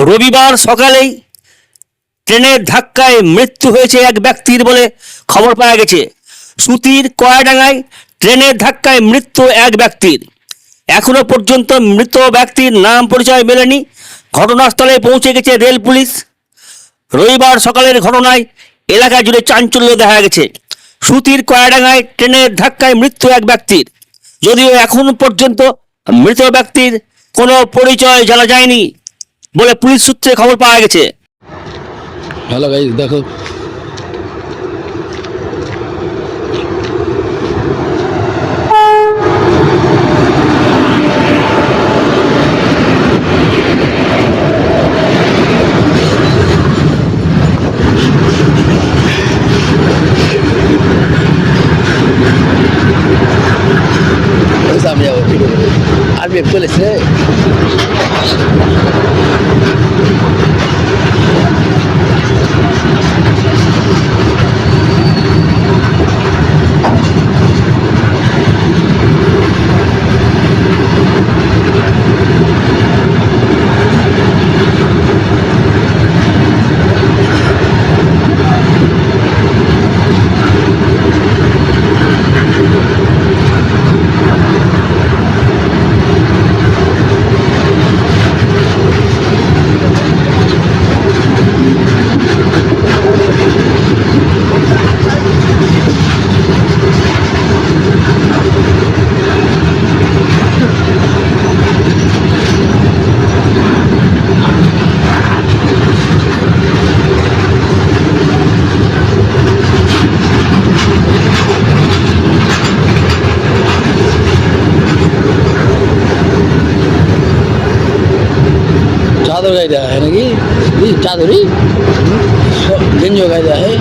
রবিবার সকালেই ট্রেনের ধাক্কায় মৃত্যু হয়েছে এক ব্যক্তির বলে খবর পাওয়া গেছে। সুতির কয়াডাঙ্গায় ট্রেনের ধাক্কায় মৃত্যু এক ব্যক্তির। এখনও পর্যন্ত মৃত ব্যক্তির নাম পরিচয় মেলেনি। ঘটনাস্থলে পৌঁছে গেছে রেল পুলিশ। রবিবার সকালের ঘটনায় এলাকা জুড়ে চাঞ্চল্য দেখা গেছে। সুতির কয়াডাঙ্গায় ট্রেনের ধাক্কায় মৃত্যু এক ব্যক্তির। যদিও এখন পর্যন্ত মৃত ব্যক্তির কোনো পরিচয় জানা যায়নি। বলে পুলিশ সূত্রে খবর পাওয়া গেছে। হ্যালো ভাই দেখো। আচ্ছা, আমি যাব। চলেছে চাদর? গায়ে দেওয়া হয় নাকি চাদরই গেঞ্জিও গায়ে দেওয়া হয়